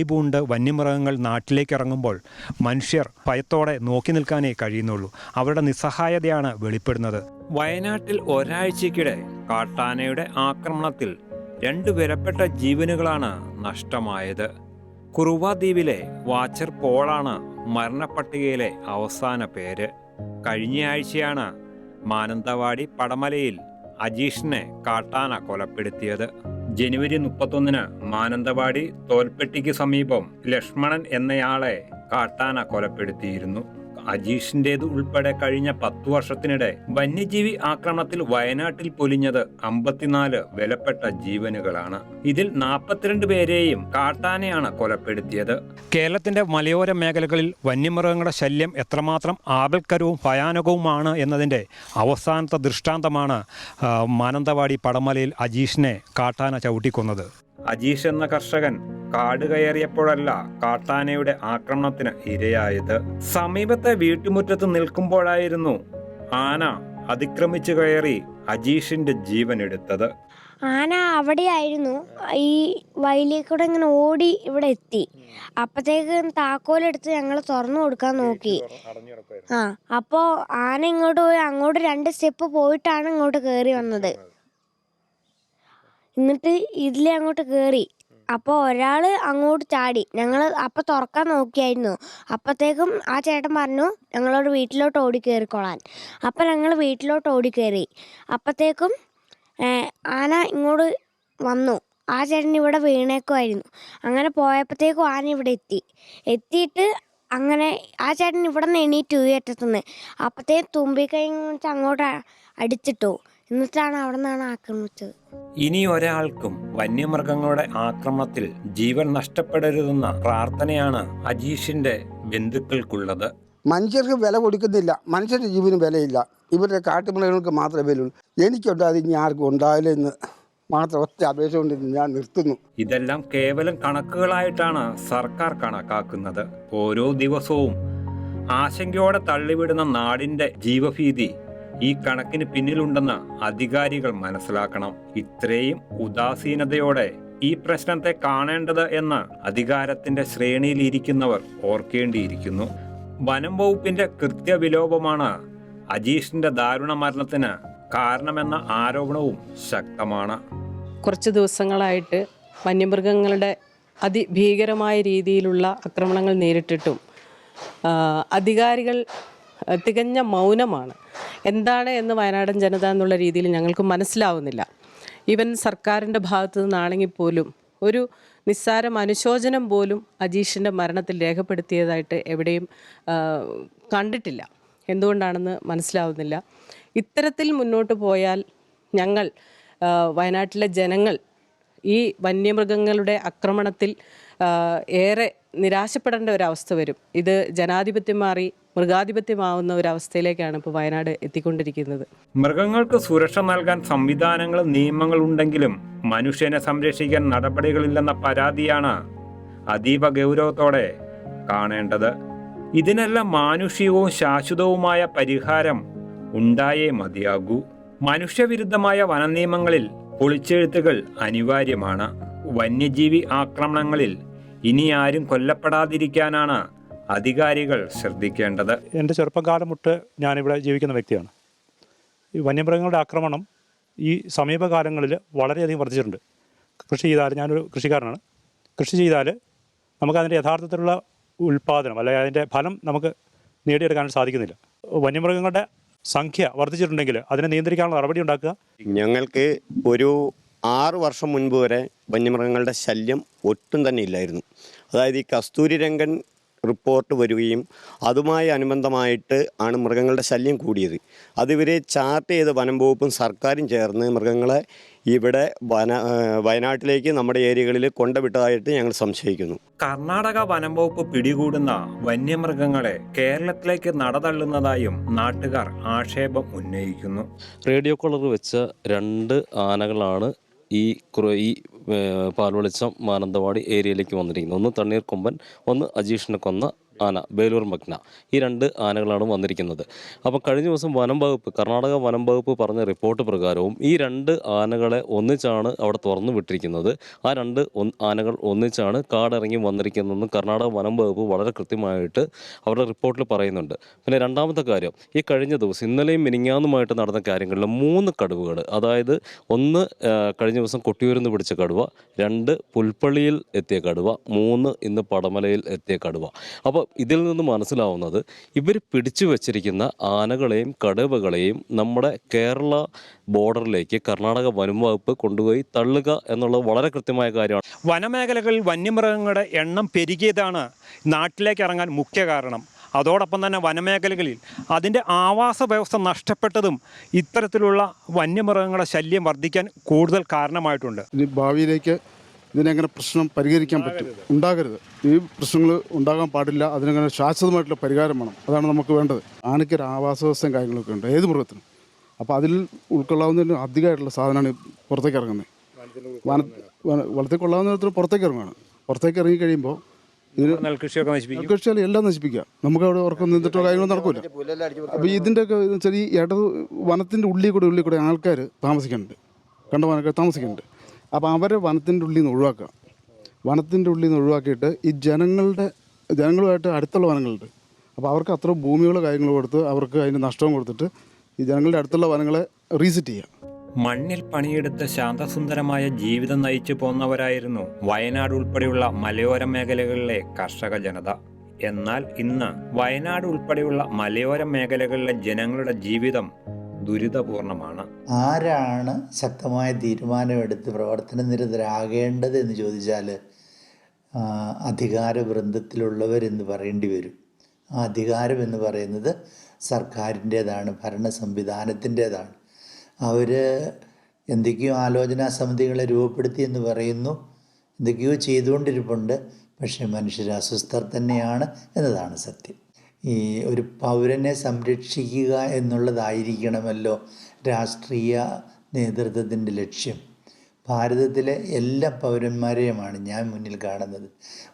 കലിപൂണ്ട് വന്യമൃഗങ്ങൾ നാട്ടിലേക്ക് ഇറങ്ങുമ്പോൾ മനുഷ്യർ ഭയത്തോടെ നോക്കി നിൽക്കാനേ കഴിയുന്നുള്ളൂ. അവരുടെ നിസ്സഹായതയാണ് വെളിപ്പെടുന്നത്. വയനാട്ടിൽ ഒരാഴ്ചയ്ക്കിടെ കാട്ടാനയുടെ ആക്രമണത്തിൽ രണ്ട് വിലപ്പെട്ട ജീവനുകളാണ് നഷ്ടമായത്. കുറുവ ദ്വീപിലെ വാച്ചർ പോളാണ് മരണപ്പട്ടികയിലെ അവസാന പേര്. കഴിഞ്ഞയാഴ്ചയാണ് മാനന്തവാടി പടമലയിൽ അജീഷിനെ കാട്ടാന കൊലപ്പെടുത്തിയത്. ജനുവരി മുപ്പത്തൊന്നിന് മാനന്തവാടി തോൽപ്പെട്ടിക്ക് സമീപം ലക്ഷ്മണൻ എന്നയാളെ കാട്ടാന കൊലപ്പെടുത്തിയിരുന്നു. അജീഷിന്റേത് ഉൾപ്പെടെ കഴിഞ്ഞ പത്തു വർഷത്തിനിടെ വന്യജീവി ആക്രമണത്തിൽ വയനാട്ടിൽ പൊലിഞ്ഞത് അമ്പത്തിനാല് വിലപ്പെട്ട ജീവനുകളാണ്. ഇതിൽ നാൽപ്പത്തിരണ്ട് പേരെയും കാട്ടാനയാണ് കൊലപ്പെടുത്തിയത്. കേരളത്തിന്റെ മലയോര മേഖലകളിൽ വന്യമൃഗങ്ങളുടെ ശല്യം എത്രമാത്രം ആപൽക്കരവും ഭയാനകവുമാണ് എന്നതിന്റെ അവസാനത്തെ ദൃഷ്ടാന്തമാണ് മാനന്തവാടി പടമലയിൽ അജീഷിനെ കാട്ടാന ചവിട്ടിക്കൊന്നത്. അജീഷ് എന്ന കർഷകൻ കാട് കയറിയപ്പോഴല്ല കാട്ടാനയുടെ ആക്രമണത്തിന് ഇരയായത്. സമീപത്തെ വീട്ടുമുറ്റത്ത് നിൽക്കുമ്പോഴായിരുന്നു ആന അതിക്രമിച്ചു കയറി അജീഷിന്റെ ജീവൻ എടുത്തത് ആന അവിടെയായിരുന്നു. ഈ വയലിൽ ഇങ്ങനെ ഓടി ഇവിടെ എത്തി. അപ്പത്തേക്ക് താക്കോലെടുത്ത് ഞങ്ങൾ തുറന്നു കൊടുക്കാൻ നോക്കി. ആ അപ്പോൾ ആന ഇങ്ങോട്ട് പോയി അങ്ങോട്ട് രണ്ട് സ്റ്റെപ്പ് പോയിട്ടാണ് ഇങ്ങോട്ട് കയറി വന്നത്. എന്നിട്ട് ഇതിലെ അങ്ങോട്ട് കയറി അപ്പോൾ ഒരാൾ അങ്ങോട്ട് ചാടി. ഞങ്ങൾ അപ്പം തുറക്കാൻ നോക്കിയായിരുന്നു. അപ്പോഴത്തേക്കും ആ ചേട്ടൻ പറഞ്ഞു ഞങ്ങളോട് വീട്ടിലോട്ട് ഓടി കയറിക്കോളാൻ അപ്പം ഞങ്ങൾ വീട്ടിലോട്ട് ഓടി കയറി അപ്പോഴത്തേക്കും ആന ഇങ്ങോട്ട് വന്നു. ആ ചേട്ടൻ ഇവിടെ വീണേക്കുമായിരുന്നു അങ്ങനെ പോയപ്പോഴത്തേക്കും ആന ഇവിടെ എത്തി. എത്തിയിട്ട് അങ്ങനെ ആ ചേട്ടൻ ഇവിടെ നിന്ന് എണീറ്റ് അറ്റത്തുനിന്ന് അപ്പോഴത്തേക്കും തുമ്പിക്കൈ വെച്ച് അങ്ങോട്ട് അടിച്ചിട്ടു. എന്നിട്ടാണ് അവിടെ നിന്നാണ് ആക്രമിച്ചത്. ഇനി ഒരാൾക്കും വന്യമൃഗങ്ങളുടെ ആക്രമണത്തിൽ ജീവൻ നഷ്ടപ്പെടരുതെന്ന പ്രാർത്ഥനയാണ് അജീഷിന്റെ ബന്ധുക്കൾക്കുള്ളത്. മനുഷ്യർക്ക് വില കൊടുക്കുന്നില്ല. മനുഷ്യരുടെ ജീവന് വിലയില്ല. ഇവരുടെ കാട്ടുമൃഗങ്ങൾക്ക് മാത്രമേ വിലയുള്ളൂ. എനിക്കുണ്ടായത് ഇനി ആർക്കും ഉണ്ടാവില്ല എന്ന് മാത്രം ഒറ്റ അപേക്ഷ കൊണ്ട് ഞാൻ നിർത്തുന്നു. ഇതെല്ലാം കേവലം കണക്കുകളായിട്ടാണ് സർക്കാർ കണക്കാക്കുന്നത്. ഓരോ ദിവസവും ആശങ്കയോടെ തള്ളിവിടുന്ന നാടിന്റെ ജീവഭീതി ഈ കണക്കിന് പിന്നിലുണ്ടെന്ന് അധികാരികൾ മനസ്സിലാക്കണം. ഇത്രയും ഉദാസീനതയോടെ ഈ പ്രശ്നത്തെ കാണേണ്ടത് എന്ന് അധികാരത്തിന്റെ ശ്രേണിയിൽ ഇരിക്കുന്നവർ ഓർക്കേണ്ടിയിരിക്കുന്നു. വനം വകുപ്പിന്റെ കൃത്യവിലോപമാണ് അജീഷിന്റെ ദാരുണ മരണത്തിന് കാരണമെന്ന ആരോപണവും ശക്തമാണ്. കുറച്ച് ദിവസങ്ങളായിട്ട് വന്യമൃഗങ്ങളുടെ അതിഭീകരമായ രീതിയിലുള്ള ആക്രമണങ്ങൾ നേരിട്ടിട്ടും അധികാരികൾ തികഞ്ഞ മൗനമാണ്. എന്താണ് എന്ന് വയനാടൻ ജനത എന്നുള്ള രീതിയിൽ ഞങ്ങൾക്ക് മനസ്സിലാവുന്നില്ല. ഈവൻ സർക്കാരിന്റെ ഭാഗത്തു നിന്നാണെങ്കിൽ പോലും ഒരു നിസ്സാരം അനുശോചനം പോലും അജീഷിന്റെ മരണത്തിൽ രേഖപ്പെടുത്തിയതായിട്ട് എവിടെയും കണ്ടിട്ടില്ല. എന്തുകൊണ്ടാണെന്ന് മനസ്സിലാവുന്നില്ല. ഇത്തരത്തിൽ മുന്നോട്ട് പോയാൽ ഞങ്ങൾ വയനാട്ടിലെ ജനങ്ങൾ ഈ വന്യമൃഗങ്ങളുടെ ആക്രമണത്തിൽ ഏറെ നിരാശപ്പെടേണ്ട ഒരവസ്ഥ വരും. ഇത് ജനാധിപത്യം മാറി മൃഗാധിപത്യമാവുന്ന ഒരവസ്ഥയിലേക്കാണ് ഇപ്പോൾ വയനാട് എത്തിക്കൊണ്ടിരിക്കുന്നത്. മൃഗങ്ങൾക്ക് സുരക്ഷ നൽകാൻ സംവിധാനങ്ങളും നിയമങ്ങളും ഉണ്ടെങ്കിലും മനുഷ്യനെ സംരക്ഷിക്കാൻ നടപടികളില്ലെന്ന പരാതിയാണ് അതീവ ഗൗരവത്തോടെ കാണേണ്ടത്. ഇതിനെല്ലാം മാനുഷികവും ശാശ്വതവുമായ പരിഹാരം ഉണ്ടായേ മതിയാകൂ. മനുഷ്യവിരുദ്ധമായ വനനിയമങ്ങളിൽ പൊളിച്ചെഴുത്തുകൾ അനിവാര്യമാണ്. വന്യജീവി ആക്രമണങ്ങളിൽ ഇനി ആരും കൊല്ലപ്പെടാതിരിക്കാനാണ് അധികാരികൾ ശ്രദ്ധിക്കേണ്ടത്. എന്റെ ചെറുപ്പകാലം മുട്ട് ഞാനിവിടെ ജീവിക്കുന്ന വ്യക്തിയാണ്. ഈ വന്യമൃഗങ്ങളുടെ ആക്രമണം ഈ സമീപകാലങ്ങളിൽ വളരെയധികം വർദ്ധിച്ചിട്ടുണ്ട്. കൃഷി ചെയ്താൽ ഞാനൊരു കൃഷിക്കാരനാണ്. കൃഷി ചെയ്താൽ നമുക്കതിന്റെ യഥാർത്ഥത്തിലുള്ള ഉൽപ്പാദനം അല്ലെങ്കിൽ അതിന്റെ ഫലം നമുക്ക് നേടിയെടുക്കാൻ സാധിക്കുന്നില്ല. വന്യമൃഗങ്ങളുടെ സംഖ്യ വർദ്ധിച്ചിട്ടുണ്ടെങ്കിൽ അതിനെ നിയന്ത്രിക്കാനുള്ള നടപടി ഉണ്ടാക്കുക. ഞങ്ങൾക്ക് ഒരു ആറ് വർഷം മുൻപ് വരെ വന്യമൃഗങ്ങളുടെ ശല്യം ഒട്ടും തന്നെ ഇല്ലായിരുന്നു. അതായത് ഈ കസ്തൂരി രംഗൻ റിപ്പോർട്ട് വരികയും അതുമായി അനുബന്ധമായിട്ട് ആണ് മൃഗങ്ങളുടെ ശല്യം കൂടിയത്. അതിവരെ ചാർട്ട് ചെയ്ത് വനം വകുപ്പും സർക്കാരും ചേർന്ന് മൃഗങ്ങളെ ഇവിടെ വന വയനാട്ടിലേക്ക് നമ്മുടെ ഏരിയകളിൽ കൊണ്ടുവിട്ടതായിട്ട് ഞങ്ങൾ സംശയിക്കുന്നു. കർണാടക വനം വകുപ്പ് പിടികൂടുന്ന വന്യമൃഗങ്ങളെ കേരളത്തിലേക്ക് നടതള്ളുന്നതായും നാട്ടുകാർ ആക്ഷേപം ഉന്നയിക്കുന്നു. റേഡിയോ കോളർ വെച്ച രണ്ട് ആനകളാണ് ഈ കുറേ ഈ പാൽവെളിച്ചം മാനന്തവാടി ഏരിയയിലേക്ക് വന്നിരിക്കുന്നത് ഒന്ന് തണ്ണീർ തണ്ണീർക്കൊമ്പൻ ഒന്ന് അജീഷിനെ കൊന്ന ആന ബേലൂർ മഗ്ന ഈ രണ്ട് ആനകളാണ് വന്നിരിക്കുന്നത്. അപ്പോൾ കഴിഞ്ഞ ദിവസം വനം വകുപ്പ് കർണാടക വനം വകുപ്പ് പറഞ്ഞ റിപ്പോർട്ട് പ്രകാരവും ഈ രണ്ട് ആനകളെ ഒന്നിച്ചാണ് അവിടെ തുറന്നു വിട്ടിരിക്കുന്നത്. ആ രണ്ട് ആനകൾ ഒന്നിച്ചാണ് കാടിറങ്ങി വന്നിരിക്കുന്നതെന്ന് കർണാടക വനം വകുപ്പ് വളരെ കൃത്യമായിട്ട് അവരുടെ റിപ്പോർട്ടിൽ പറയുന്നുണ്ട്. പിന്നെ രണ്ടാമത്തെ കാര്യം ഈ കഴിഞ്ഞ ദിവസം ഇന്നലെയും മിനിങ്ങാന്നുമായിട്ട് നടന്ന കാര്യങ്ങളിൽ മൂന്ന് കടുവകൾ അതായത് ഒന്ന് കഴിഞ്ഞ ദിവസം കൊട്ടിയൂരിൽ നിന്ന് പിടിച്ച കടുവ രണ്ട് പുൽപ്പള്ളിയിൽ എത്തിയ കടുവ മൂന്ന് ഇന്ന് പടമലയിൽ എത്തിയ കടുവ. അപ്പോൾ ഇതിൽ നിന്ന് മനസ്സിലാവുന്നത് ഇവർ പിടിച്ചു വച്ചിരിക്കുന്ന ആനകളെയും കടുവകളെയും നമ്മുടെ കേരള ബോർഡറിലേക്ക് കർണാടക വനം വകുപ്പ് കൊണ്ടുപോയി തള്ളുക എന്നുള്ളത് വളരെ കൃത്യമായ കാര്യമാണ്. വനമേഖലകളിൽ വന്യമൃഗങ്ങളുടെ എണ്ണം പെരുകിയതാണ് നാട്ടിലേക്ക് ഇറങ്ങാൻ മുഖ്യ കാരണം. അതോടൊപ്പം തന്നെ വനമേഖലകളിൽ അതിന്റെ ആവാസ വ്യവസ്ഥ നഷ്ടപ്പെട്ടതും ഇത്തരത്തിലുള്ള വന്യമൃഗങ്ങളുടെ ശല്യം വർദ്ധിക്കാൻ കൂടുതൽ കാരണമായിട്ടുണ്ട്. ഇനി ഭാവിയിലേക്ക് ഇതിനെങ്ങനെ പ്രശ്നം പരിഹരിക്കാൻ പറ്റും? ഉണ്ടാകരുത്. ഈ പ്രശ്നങ്ങൾ ഉണ്ടാകാൻ പാടില്ല. അതിനങ്ങനെ ശാശ്വതമായിട്ടുള്ള പരിഹാരം വേണം? അതാണ് നമുക്ക് വേണ്ടത്. ആനയ്ക്ക് ഒരു ആവാസ വ്യവസ്ഥയും കാര്യങ്ങളൊക്കെ ഉണ്ട്. ഏത് മൃഗത്തിനും. അപ്പോൾ അതിൽ ഉൾക്കൊള്ളാവുന്നതിന് അധികമായിട്ടുള്ള സാധനമാണ് പുറത്തേക്ക് ഇറങ്ങുന്നത്. വന വളർത്തി കൊള്ളാവുന്ന തരത്തിൽ പുറത്തേക്ക് ഇറങ്ങുകയാണ്. പുറത്തേക്ക് ഇറങ്ങി കഴിയുമ്പോൾ നെൽകൃഷിയൊക്കെ നശിപ്പിക്കും. കൃഷിയാൽ എല്ലാം നശിപ്പിക്കുക. നമുക്ക് അവിടെ ഉറക്കം നിന്നിട്ടോ കാര്യങ്ങളോ നടക്കില്ല അപ്പോൾ ഇതിന്റെയൊക്കെ ചെറിയ വെച്ചാൽ ഈ ഇടത് വനത്തിന്റെ ഉള്ളിൽ കൂടെ ഉള്ളിൽ കൂടെ ആൾക്കാർ താമസിക്കുന്നുണ്ട്. കണ്ട വനക്കാർ താമസിക്കുന്നുണ്ട്. അപ്പോൾ അവരെ വനത്തിന്റെ ഉള്ളിൽ നിന്ന് ഒഴിവാക്കുക. വനത്തിന്റെ ഉള്ളിൽ നിന്ന് ഒഴിവാക്കിയിട്ട് ഈ ജനങ്ങളുടെ ജനങ്ങളുമായിട്ട് അടുത്തുള്ള വനങ്ങളുണ്ട്. അപ്പോൾ അവർക്ക് അത്ര ഭൂമികളോ കാര്യങ്ങളോ കൊടുത്ത് അവർക്ക് അതിന് നഷ്ടവും കൊടുത്തിട്ട് ഈ ജനങ്ങളുടെ അടുത്തുള്ള വനങ്ങളെ റീസെറ്റ് ചെയ്യുക. മണ്ണിൽ പണിയെടുത്ത് ശാന്തസുന്ദരമായ ജീവിതം നയിച്ചു പോന്നവരായിരുന്നു വയനാട് ഉൾപ്പെടെയുള്ള മലയോര മേഖലകളിലെ കർഷക ജനത. എന്നാൽ ഇന്ന് വയനാട് ഉൾപ്പെടെയുള്ള മലയോര മേഖലകളിലെ ജനങ്ങളുടെ ജീവിതം ദുരിതപൂർണമാണ്. ആരാണ് ശക്തമായ തീരുമാനമെടുത്ത് പ്രവർത്തന നിരതരാകേണ്ടത് എന്ന് ചോദിച്ചാൽ അധികാര വൃന്ദത്തിലുള്ളവരെന്ന് പറയേണ്ടി വരും. ആ അധികാരം എന്ന് പറയുന്നത് സർക്കാരിന്റേതാണ് ഭരണ സംവിധാനത്തിന്റേതാണ്. അവർ എന്തൊക്കെയോ ആലോചനാ സമിതികളെ രൂപപ്പെടുത്തി എന്ന് പറയുന്നു എന്തൊക്കെയോ ചെയ്തുകൊണ്ടിരിപ്പുണ്ട് പക്ഷേ മനുഷ്യർ അസ്വസ്ഥർ തന്നെയാണ് എന്നതാണ് സത്യം. ഈ ഒരു പൗരനെ സംരക്ഷിക്കുക എന്നുള്ളതായിരിക്കണമല്ലോ രാഷ്ട്രീയ നേതൃത്വത്തിന്റെ ലക്ഷ്യം. ഭാരതത്തിലെ എല്ലാ പൗരന്മാരെയുമാണ് ഞാൻ മുന്നിൽ കാണുന്നത്.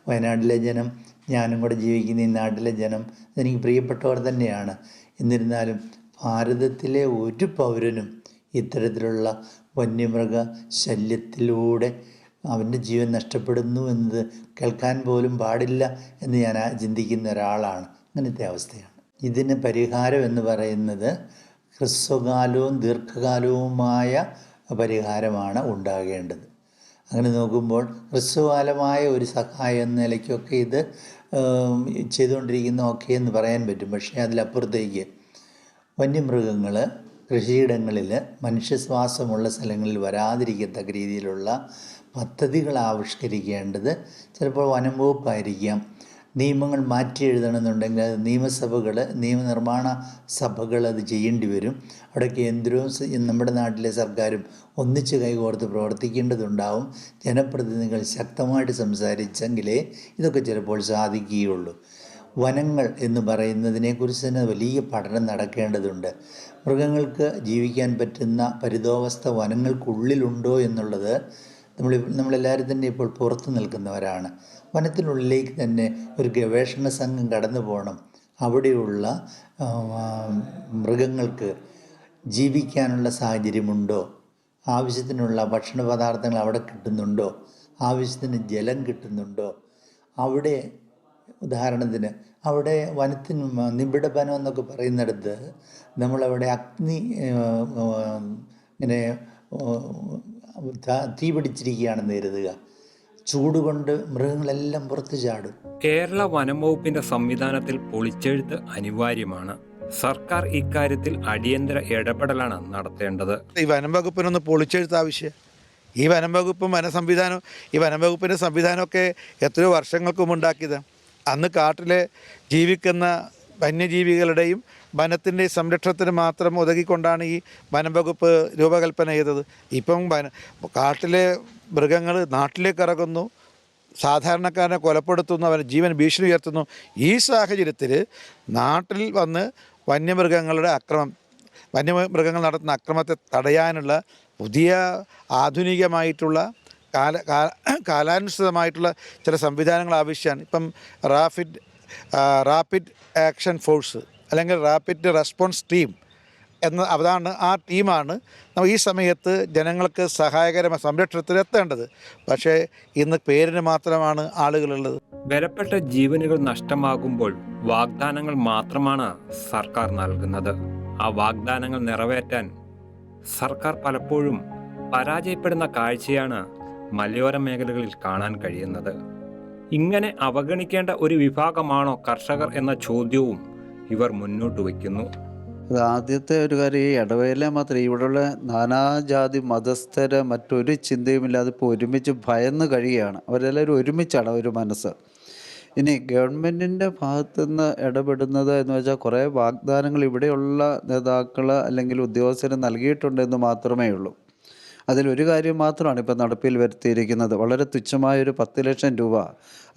വയനാട്ടിലെ ജനം ഞാനും കൂടെ ജീവിക്കുന്ന ഈ നാട്ടിലെ ജനം എനിക്ക് പ്രിയപ്പെട്ടവർ തന്നെയാണ്. എന്നിരുന്നാലും ഭാരതത്തിലെ ഒരു പൗരനും ഇത്തരത്തിലുള്ള വന്യമൃഗ ശല്യത്തിലൂടെ അവന്റെ ജീവൻ നഷ്ടപ്പെടുന്നു എന്നത് കേൾക്കാൻ പോലും പാടില്ല എന്ന് ഞാൻ ചിന്തിക്കുന്ന ഒരാളാണ്. അങ്ങനത്തെ അവസ്ഥയാണ്. ഇതിന് പരിഹാരം എന്ന് പറയുന്നത് ഹ്രസ്വകാലവും ദീർഘകാലവുമായ പരിഹാരമാണ് ഉണ്ടാകേണ്ടത്. അങ്ങനെ നോക്കുമ്പോൾ ഹ്രസ്വകാലമായ ഒരു സഹായം എന്ന നിലയ്ക്കൊക്കെ ഇത് ചെയ്തുകൊണ്ടിരിക്കുന്ന ഓക്കെ എന്ന് പറയാൻ പറ്റും. പക്ഷേ അതിലപ്പുറത്തേക്ക് വന്യമൃഗങ്ങൾ കൃഷിയിടങ്ങളിൽ മനുഷ്യശ്വാസമുള്ള സ്ഥലങ്ങളിൽ വരാതിരിക്കത്തക്ക രീതിയിലുള്ള പദ്ധതികൾ ആവിഷ്കരിക്കേണ്ടത് ചിലപ്പോൾ വനം വകുപ്പായിരിക്കാം നിയമങ്ങൾ മാറ്റി എഴുതണമെന്നുണ്ടെങ്കിൽ അത് നിയമസഭകൾ നിയമനിർമ്മാണ സഭകൾ അത് ചെയ്യേണ്ടി വരും. അവിടെ കേന്ദ്രവും നമ്മുടെ നാട്ടിലെ സർക്കാരും ഒന്നിച്ച് കൈകോർത്ത് പ്രവർത്തിക്കേണ്ടതുണ്ടാവും. ജനപ്രതിനിധികൾ ശക്തമായിട്ട് സംസാരിച്ചെങ്കിലേ ഇതൊക്കെ ചിലപ്പോൾ സാധിക്കുകയുള്ളൂ. വനങ്ങൾ എന്ന് പറയുന്നതിനെക്കുറിച്ച് തന്നെ വലിയ പഠനം നടക്കേണ്ടതുണ്ട്. മൃഗങ്ങൾക്ക് ജീവിക്കാൻ പറ്റുന്ന പരിതോവസ്ഥ വനങ്ങൾക്കുള്ളിലുണ്ടോ എന്നുള്ളത് നമ്മൾ നമ്മളെല്ലാവരും തന്നെ ഇപ്പോൾ പുറത്തു നിൽക്കുന്നവരാണ്. വനത്തിനുള്ളിലേക്ക് തന്നെ ഒരു ഗവേഷണ സംഘം കടന്നു പോകണം. അവിടെയുള്ള മൃഗങ്ങൾക്ക് ജീവിക്കാനുള്ള സാഹചര്യമുണ്ടോ? ആവശ്യത്തിനുള്ള ഭക്ഷണ പദാർത്ഥങ്ങൾ അവിടെ കിട്ടുന്നുണ്ടോ? ആവശ്യത്തിന് ജലം കിട്ടുന്നുണ്ടോ? അവിടെ ഉദാഹരണത്തിന് അവിടെ വനത്തിന് നിബിഡ വനം എന്നൊക്കെ പറയുന്നിടത്ത് നമ്മളവിടെ അഗ്നി ഇങ്ങനെ ത- പിടിച്ചിരിക്കുകയാണെന്ന് കരുതുക ചൂട് കൊണ്ട് മൃഗങ്ങളെല്ലാം പുറത്ത് ചാടും. കേരള വനം വകുപ്പിന്റെ സംവിധാനത്തിൽ പൊളിച്ചെഴുത്ത് അനിവാര്യമാണ്. സർക്കാർ ഇക്കാര്യത്തിൽ അടിയന്തര ഇടപെടലാണ് നടത്തേണ്ടത്. ഈ വനം വകുപ്പിനൊന്ന് പൊളിച്ചെഴുത്ത് ആവശ്യം ഈ വനം വകുപ്പും വന സംവിധാനം ഈ വനം വകുപ്പിന്റെ സംവിധാനമൊക്കെ എത്രയോ വർഷങ്ങൾക്ക് മുമ്പ് ഉണ്ടാക്കിയത് അന്ന് കാട്ടിലെ ജീവിക്കുന്ന വന്യജീവികളുടെയും വനത്തിന്റെ സംരക്ഷണത്തിന് മാത്രം ഒതുക്കിക്കൊണ്ടാണ് ഈ വനം വകുപ്പ് രൂപകൽപ്പന ചെയ്തത്. ഇപ്പം വന കാട്ടിലെ മൃഗങ്ങൾ നാട്ടിലേക്ക് ഇറങ്ങുന്നു. സാധാരണക്കാരനെ കൊലപ്പെടുത്തുന്നു അവന്റെ ജീവൻ ഭീഷണി ഉയർത്തുന്നു. ഈ സാഹചര്യത്തിൽ നാട്ടിൽ വന്ന് വന്യമൃഗങ്ങളുടെ അക്രമം വന്യമൃഗങ്ങൾ നടത്തുന്ന അക്രമത്തെ തടയാനുള്ള പുതിയ ആധുനികമായിട്ടുള്ള കാല കാലാനുസൃതമായിട്ടുള്ള ചില സംവിധാനങ്ങൾ ആവശ്യമാണ്. ഇപ്പം റാഫിഡ് റാപ്പിഡ് ആക്ഷൻ ഫോഴ്സ് അല്ലെങ്കിൽ റാപ്പിഡ് റെസ്പോൺസ് ടീം എന്ന അതാണ് ആ ടീമാണ് നമ്മൾ ഈ സമയത്ത് ജനങ്ങൾക്ക് സഹായകരമായ സംരക്ഷണത്തിൽ എത്തേണ്ടത്. പക്ഷേ ഇന്ന് പേരിന് മാത്രമാണ് ആളുകളുള്ളത്. വിലപ്പെട്ട ജീവനുകൾ നഷ്ടമാകുമ്പോൾ വാഗ്ദാനങ്ങൾ മാത്രമാണ് സർക്കാർ നൽകുന്നത്. ആ വാഗ്ദാനങ്ങൾ നിറവേറ്റാൻ സർക്കാർ പലപ്പോഴും പരാജയപ്പെടുന്ന കാഴ്ചയാണ് മലയോര മേഖലകളിൽ കാണാൻ കഴിയുന്നത്. ഇങ്ങനെ അവഗണിക്കേണ്ട ഒരു വിഭാഗമാണോ കർഷകർ എന്ന ചോദ്യവും ഇവർ മുന്നോട്ട് വയ്ക്കുന്നു. അത് ആദ്യത്തെ ഒരു കാര്യം ഈ ഇടവേല മാത്രം ഇവിടെയുള്ള നാനാജാതി മതസ്ഥര് മറ്റൊരു ചിന്തയുമില്ലാതെ ഇപ്പോൾ ഒരുമിച്ച് ഭയന്ന് കഴിയുകയാണ്. അവരെല്ലാവരും ഒരുമിച്ചാണ് ഒരു മനസ്സ്. ഇനി ഗവൺമെന്റിന്റെ ഭാഗത്തു നിന്ന് ഇടപെടുന്നത് എന്ന് വെച്ചാൽ കുറേ വാഗ്ദാനങ്ങൾ ഇവിടെയുള്ള നേതാക്കൾ അല്ലെങ്കിൽ ഉദ്യോഗസ്ഥർ നൽകിയിട്ടുണ്ടെന്ന് മാത്രമേ ഉള്ളൂ. അതിലൊരു കാര്യം മാത്രമാണ് ഇപ്പം നടപ്പിൽ വരുത്തിയിരിക്കുന്നത്. വളരെ തുച്ഛമായ ഒരു പത്ത് ലക്ഷം രൂപ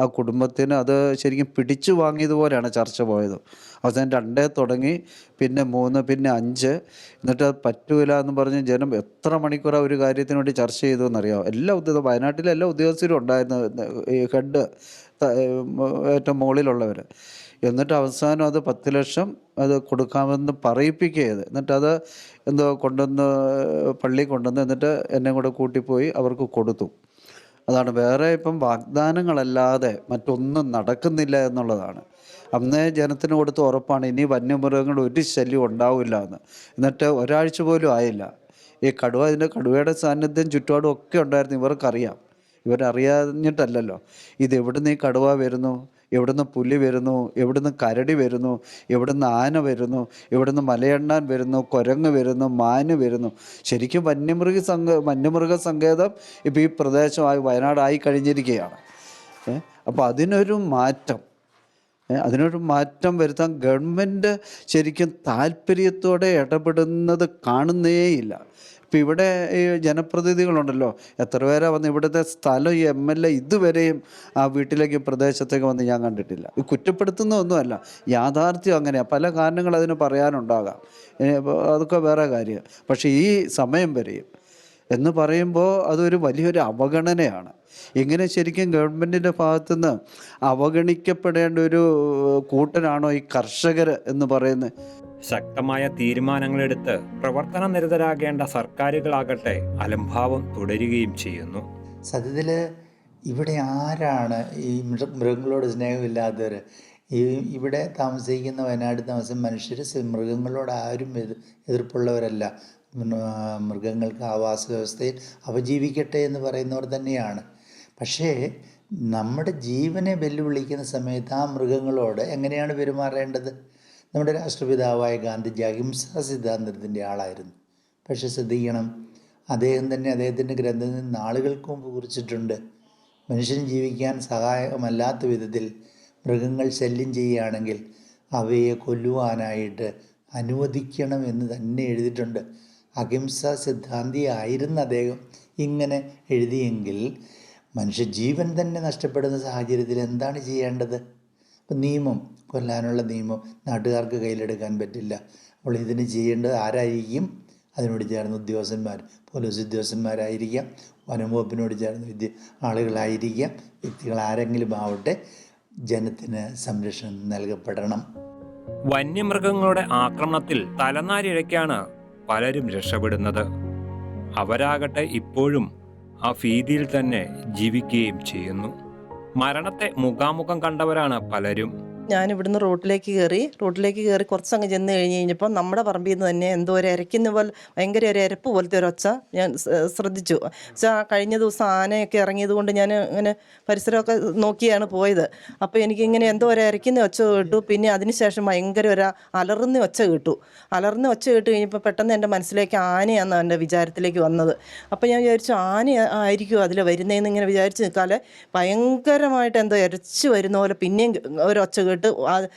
ആ കുടുംബത്തിന് അത് ശരിക്കും പിടിച്ചു വാങ്ങിയതുപോലെയാണ് ചർച്ച പോയത്. അവസാനം രണ്ടേ തുടങ്ങി പിന്നെ മൂന്ന് പിന്നെ അഞ്ച്. എന്നിട്ട് അത് പറ്റൂല എന്ന് പറഞ്ഞ് ജനം എത്ര മണിക്കൂറാണ് ഒരു കാര്യത്തിന് വേണ്ടി ചർച്ച ചെയ്തു എന്നറിയാം എല്ലാ ഉദ്യോഗ വയനാട്ടിലെ എല്ലാ ഉദ്യോഗസ്ഥരും ഉണ്ടായിരുന്നു ഹെഡ് ഏറ്റവും മുകളിലുള്ളവർ എന്നിട്ട് അവസാനം അത് പത്ത് ലക്ഷം അത് കൊടുക്കാമെന്ന് പറയിപ്പിക്കുകയത് എന്നിട്ട് അത് എന്തോ കൊണ്ടുവന്ന് പള്ളി കൊണ്ടുവന്ന് എന്നിട്ട് എന്നെ കൂടെ കൂട്ടിപ്പോയി അവർക്ക് കൊടുത്തു. അതാണ് വേറെ ഇപ്പം വാഗ്ദാനങ്ങളല്ലാതെ മറ്റൊന്നും നടക്കുന്നില്ല എന്നുള്ളതാണ്. അന്നേ ജനത്തിന് കൊടുത്ത ഉറപ്പാണ് ഇനി വന്യമൃഗങ്ങളുടെ ഒരു ശല്യം ഉണ്ടാവില്ല എന്ന്. എന്നിട്ട് ഒരാഴ്ച പോലും ആയില്ല. ഈ കടുവ ഇതിന്റെ കടുവയുടെ സാന്നിധ്യം ചുറ്റുപാടും ഒക്കെ ഉണ്ടായിരുന്നു. ഇവർക്കറിയാം. ഇവരറിയാഞ്ഞിട്ടല്ലല്ലോ. ഇതെവിടുന്ന് ഈ കടുവ വരുന്നു? എവിടുന്ന് പുലി വരുന്നു എവിടുന്ന് കരടി വരുന്നു എവിടുന്ന് ആന വരുന്നു എവിടുന്ന് മലയണ്ണാൻ വരുന്നു കുരങ്ങ് വരുന്നു മാന് വരുന്നു. ശരിക്കും വന്യമൃഗ സങ്ക വന്യമൃഗ സങ്കേതം ഇപ്പോൾ ഈ പ്രദേശമായി വയനാടായി കഴിഞ്ഞിരിക്കുകയാണ്. അപ്പോൾ അതിനൊരു മാറ്റം. അതിനൊരു മാറ്റം വരുത്താൻ ഗവൺമെന്റ് ശരിക്കും താല്പര്യത്തോടെ ഇടപെടുന്നത് കാണുന്നേയില്ല. ഇപ്പം ഇവിടെ ഈ ജനപ്രതിനിധികളുണ്ടല്ലോ. എത്ര പേരാ വന്ന് ഇവിടുത്തെ സ്ഥലം ഈ എം എൽ എ ഇതുവരെയും ആ വീട്ടിലേക്ക് പ്രദേശത്തേക്ക് വന്ന് ഞാൻ കണ്ടിട്ടില്ല. ഇത് കുറ്റപ്പെടുത്തുന്ന ഒന്നുമല്ല. യാഥാർത്ഥ്യം അങ്ങനെയാണ് പല കാരണങ്ങൾ അതിന് പറയാനുണ്ടാകാം. അതൊക്കെ വേറെ കാര്യം. പക്ഷേ ഈ സമയം വരെയും എന്ന് പറയുമ്പോൾ അതൊരു വലിയൊരു അവഗണനയാണ്. ഇങ്ങനെ ശരിക്കും ഗവൺമെന്റിന്റെ ഭാഗത്തുനിന്ന് അവഗണിക്കപ്പെടേണ്ട ഒരു കൂട്ടനാണോ ഈ കർഷകർ എന്ന് പറയുന്നത് ശക്തമായ തീരുമാനങ്ങളെടുത്ത് പ്രവർത്തന നിരതരാകേണ്ട സർക്കാരുകളാകട്ടെ അലംഭാവം തുടരുകയും ചെയ്യുന്നു. സത്യത്തിൽ ഇവിടെ ആരാണ് ഈ മൃ- മൃഗങ്ങളോട് സ്നേഹമില്ലാത്തവർ ഈ ഇവിടെ താമസിക്കുന്ന വയനാട് താമസം മനുഷ്യർ മൃഗങ്ങളോട് ആരും എതിർ എതിർപ്പുള്ളവരല്ല. മൃഗങ്ങൾക്ക് ആവാസ വ്യവസ്ഥയിൽ അവ ജീവിക്കട്ടെ എന്ന് പറയുന്നവർ തന്നെയാണ്. പക്ഷേ നമ്മുടെ ജീവനെ വെല്ലുവിളിക്കുന്ന സമയത്ത് ആ മൃഗങ്ങളോട് എങ്ങനെയാണ് പെരുമാറേണ്ടത്? നമ്മുടെ രാഷ്ട്രപിതാവായ ഗാന്ധിജി അഹിംസാ സിദ്ധാന്തത്തിന്റെ ആളായിരുന്നു. പക്ഷെ ശ്രദ്ധിക്കണം അദ്ദേഹം തന്നെ അദ്ദേഹത്തിന്റെ ഗ്രന്ഥത്തിൽ നാളുകൾക്ക് മുമ്പ് കുറിച്ചിട്ടുണ്ട്. മനുഷ്യൻ ജീവിക്കാൻ സഹായകമല്ലാത്ത വിധത്തിൽ മൃഗങ്ങൾ ശല്യം ചെയ്യുകയാണെങ്കിൽ അവയെ കൊല്ലുവാനായിട്ട് അനുവദിക്കണം എന്ന് തന്നെ എഴുതിയിട്ടുണ്ട്. അഹിംസാ സിദ്ധാന്തിയായിരുന്ന അദ്ദേഹം ഇങ്ങനെ എഴുതിയെങ്കിൽ മനുഷ്യജീവൻ തന്നെ നഷ്ടപ്പെടുന്ന സാഹചര്യത്തിൽ എന്താണ് ചെയ്യേണ്ടത്? ഇപ്പം നിയമം കൊല്ലാനുള്ള നിയമം നാട്ടുകാർക്ക് കയ്യിലെടുക്കാൻ പറ്റില്ല. അപ്പോൾ ഇതിന് ചെയ്യേണ്ടത് ആരായിരിക്കും? അതിനോട് ചേർന്ന് ഉദ്യോഗസ്ഥന്മാർ പോലീസ് ഉദ്യോഗസ്ഥന്മാരായിരിക്കാം വനം വകുപ്പിനോട് ചേർന്ന് വിദ്യ ആളുകളായിരിക്കാം വ്യക്തികൾ ആരെങ്കിലും ആവട്ടെ ജനത്തിന് സംരക്ഷണം നൽകപ്പെടണം. വന്യമൃഗങ്ങളുടെ ആക്രമണത്തിൽ തലനാരിഴയ്ക്കാണ് പലരും രക്ഷപ്പെടുന്നത്. അവരാകട്ടെ ഇപ്പോഴും ആ ഭീതിയിൽ തന്നെ ജീവിക്കുകയും ചെയ്യുന്നു. മരണത്തെ മുഖാമുഖം കണ്ടവരാണ് പലരും. ഞാൻ ഇവിടുന്ന് റോട്ടിലേക്ക് കയറി റോട്ടിലേക്ക് കയറി കുറച്ചങ്ങ് ചെന്ന് കഴിഞ്ഞ് കഴിഞ്ഞപ്പോൾ നമ്മുടെ പറമ്പിൽ നിന്ന് തന്നെ എന്തോ ഒരു ഇരയ്ക്കുന്ന പോലെ ഭയങ്കര ഒരു ഇരപ്പ് പോലത്തെ ഒരു ഒച്ച ഞാൻ ശ്രദ്ധിച്ചു. ആ കഴിഞ്ഞ ദിവസം ആനയൊക്കെ ഇറങ്ങിയത് കൊണ്ട് ഞാൻ ഇങ്ങനെ പരിസരമൊക്കെ നോക്കിയാണ് പോയത്. അപ്പോൾ എനിക്കിങ്ങനെ എന്തോ ഒരു ഇരയ്ക്കുന്ന ഒച്ച കേട്ടു. പിന്നെ അതിനുശേഷം ഭയങ്കര ഒരു അലറുന്ന ഒച്ച കേട്ടു. അലറുന്ന ഒച്ച കേട്ട് കഴിഞ്ഞപ്പോൾ പെട്ടെന്ന് എന്റെ മനസ്സിലേക്ക് ആനയാണ് എന്റെ വിചാരത്തിലേക്ക് വന്നത്. അപ്പോൾ ഞാൻ വിചാരിച്ചു ആന ആയിരിക്കും അതിൽ വരുന്നതെന്ന് ഇങ്ങനെ വിചാരിച്ച് നിൽക്കാതെ ഭയങ്കരമായിട്ട് എന്തോ ഇരച്ച് വരുന്ന പോലെ പിന്നെയും ഒരു ഒച്ച കേട്ട്. ആ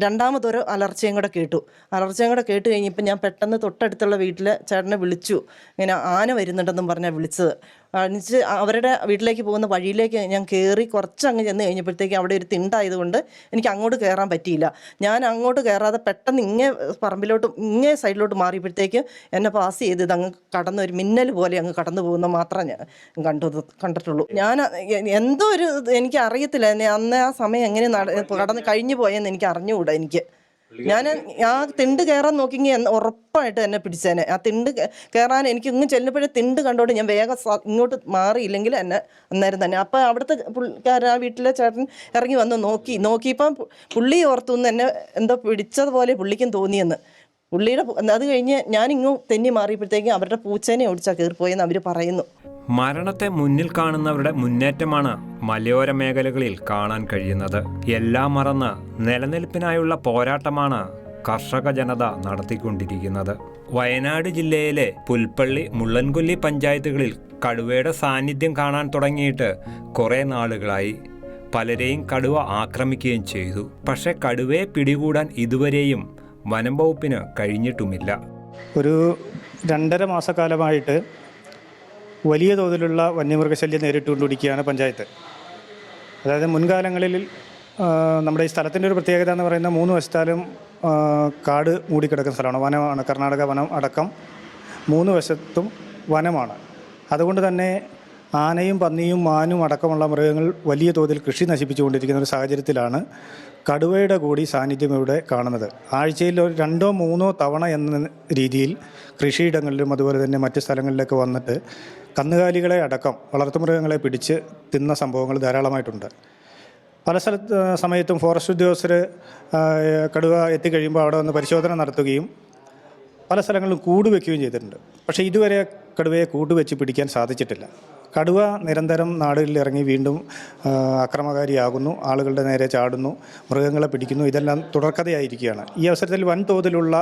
രണ്ടാമതൊരു അലർച്ചയും കൂടെ കേട്ടു. അലർച്ചയും കൂടെ കേട്ട് കഴിഞ്ഞപ്പോൾ ഞാൻ പെട്ടെന്ന് തൊട്ടടുത്തുള്ള വീട്ടിലെ ചേട്ടനെ വിളിച്ചു. ഇങ്ങനെ ആന വരുന്നുണ്ടെന്നും പറഞ്ഞാൽ വിളിച്ചത്. കാണിച്ച് അവരുടെ വീട്ടിലേക്ക് പോകുന്ന വഴിയിലേക്ക് ഞാൻ കയറി കുറച്ച് അങ്ങ് ചെന്ന് കഴിഞ്ഞപ്പോഴത്തേക്ക് അവിടെ ഒരു തിണ്ടായതുകൊണ്ട് എനിക്ക് അങ്ങോട്ട് കയറാൻ പറ്റിയില്ല. ഞാൻ അങ്ങോട്ട് കയറാതെ പെട്ടെന്ന് ഇങ്ങേ പറമ്പിലോട്ട് ഇങ്ങേ സൈഡിലോട്ട് മാറിയപ്പോഴത്തേക്ക് എന്നെ പാസ് ചെയ്ത് അങ്ങ് കടന്ന് ഒരു മിന്നൽ പോലെ അങ്ങ് കടന്നു പോകുന്ന മാത്രമേ ഞാൻ കണ്ടു കണ്ടിട്ടുള്ളൂ. ഞാൻ എന്തോ ഒരു എനിക്ക് അറിയത്തില്ല. അന്ന് ആ സമയം എങ്ങനെ നട കടന്ന് കഴിഞ്ഞു പോയെന്ന് എനിക്ക് അറിഞ്ഞുകൂടാ എനിക്ക്. ഞാൻ ആ തിണ്ട് കയറാൻ നോക്കിയെങ്കിൽ ഉറപ്പായിട്ട് എന്നെ പിടിച്ചേനെ. ആ തിണ്ട് കയറാൻ എനിക്ക് ഇങ്ങ് ചെല്ലുമ്പോഴേ തിണ്ട് കണ്ടോണ്ട് ഞാൻ വേഗം ഇങ്ങോട്ട് മാറിയില്ലെങ്കിൽ എന്നെ അന്നേരം തന്നെ. അപ്പം അവിടുത്തെ പുള്ളിക്കാരൻ ആ വീട്ടിലെ ചേട്ടൻ ഇറങ്ങി വന്ന് നോക്കി. നോക്കിയപ്പം പുള്ളി ഓർത്തുനിന്ന് എന്നെ എന്തോ പിടിച്ചതുപോലെ പുള്ളിക്കും തോന്നിയെന്ന്. പുള്ളിയുടെ അത് കഴിഞ്ഞ് ഞാൻ ഇങ്ങ് തെന്നി മാറിയപ്പോഴത്തേക്കും അവരുടെ പൂച്ചേനെ ഓടിച്ചാൽ കയറിപ്പോയെന്ന് അവർ പറയുന്നു. മരണത്തെ മുന്നിൽ കാണുന്നവരുടെ മുന്നേറ്റമാണ് മലയോര മേഖലകളിൽ കാണാൻ കഴിയുന്നത്. എല്ലാം മറന്ന് നിലനിൽപ്പിനായുള്ള പോരാട്ടമാണ് കർഷക ജനത നടത്തിക്കൊണ്ടിരിക്കുന്നത്. വയനാട് ജില്ലയിലെ പുൽപ്പള്ളി മുള്ളൻകൊല്ലി പഞ്ചായത്തുകളിൽ കടുവയുടെ സാന്നിധ്യം കാണാൻ തുടങ്ങിയിട്ട് കുറേ നാളുകളായി. പലരെയും കടുവ ആക്രമിക്കുകയും ചെയ്തു. പക്ഷേ കടുവയെ പിടികൂടാൻ ഇതുവരെയും വനം വകുപ്പിന് കഴിഞ്ഞിട്ടുമില്ല. ഒരു രണ്ടര മാസക്കാലമായിട്ട് വലിയ തോതിലുള്ള വന്യമൃഗശല്യം നേരിട്ടുകൊണ്ടിരിക്കുകയാണ് പഞ്ചായത്ത്. അതായത് മുൻകാലങ്ങളിൽ നമ്മുടെ ഈ സ്ഥലത്തിന്റെ ഒരു പ്രത്യേകത എന്ന് പറയുന്ന മൂന്ന് വശത്താലും കാട് മൂടിക്കിടക്കുന്ന സ്ഥലമാണ്. വനമാണ്. കർണാടക വനം അടക്കം മൂന്ന് വശത്തും വനമാണ്. അതുകൊണ്ട് തന്നെ ആനയും പന്നിയും മാനും അടക്കമുള്ള മൃഗങ്ങൾ വലിയ തോതിൽ കൃഷി നശിപ്പിച്ചുകൊണ്ടിരിക്കുന്ന ഒരു സാഹചര്യത്തിലാണ് കടുവയുടെ കൂടി സാന്നിധ്യം ഇവിടെ കാണുന്നത്. ആഴ്ചയിൽ ഒരു രണ്ടോ മൂന്നോ തവണ എന്ന രീതിയിൽ കൃഷിയിടങ്ങളിലും അതുപോലെ തന്നെ മറ്റ് സ്ഥലങ്ങളിലൊക്കെ വന്നിട്ട് കന്നുകാലികളെ അടക്കം വളർത്തുമൃഗങ്ങളെ പിടിച്ച് തിന്ന സംഭവങ്ങൾ ധാരാളമായിട്ടുണ്ട്. പല സ്ഥലത്ത് സമയത്തും ഫോറസ്റ്റ് ഉദ്യോഗസ്ഥർ കടുവ എത്തിക്കഴിയുമ്പോൾ അവിടെ വന്ന് പരിശോധന നടത്തുകയും പല സ്ഥലങ്ങളിലും കൂട് വയ്ക്കുകയും ചെയ്തിട്ടുണ്ട്. പക്ഷേ ഇതുവരെ കടുവയെ കൂട് വെച്ച് പിടിക്കാൻ സാധിച്ചിട്ടില്ല. കടുവ നിരന്തരം നാടുകളിൽ ഇറങ്ങി വീണ്ടും അക്രമകാരിയാകുന്നു ആളുകളുടെ നേരെ ചാടുന്നു മൃഗങ്ങളെ പിടിക്കുന്നു ഇതെല്ലാം തുടർക്കഥയായിരിക്കുകയാണ്. ഈ അവസരത്തിൽ വൻതോതിലുള്ള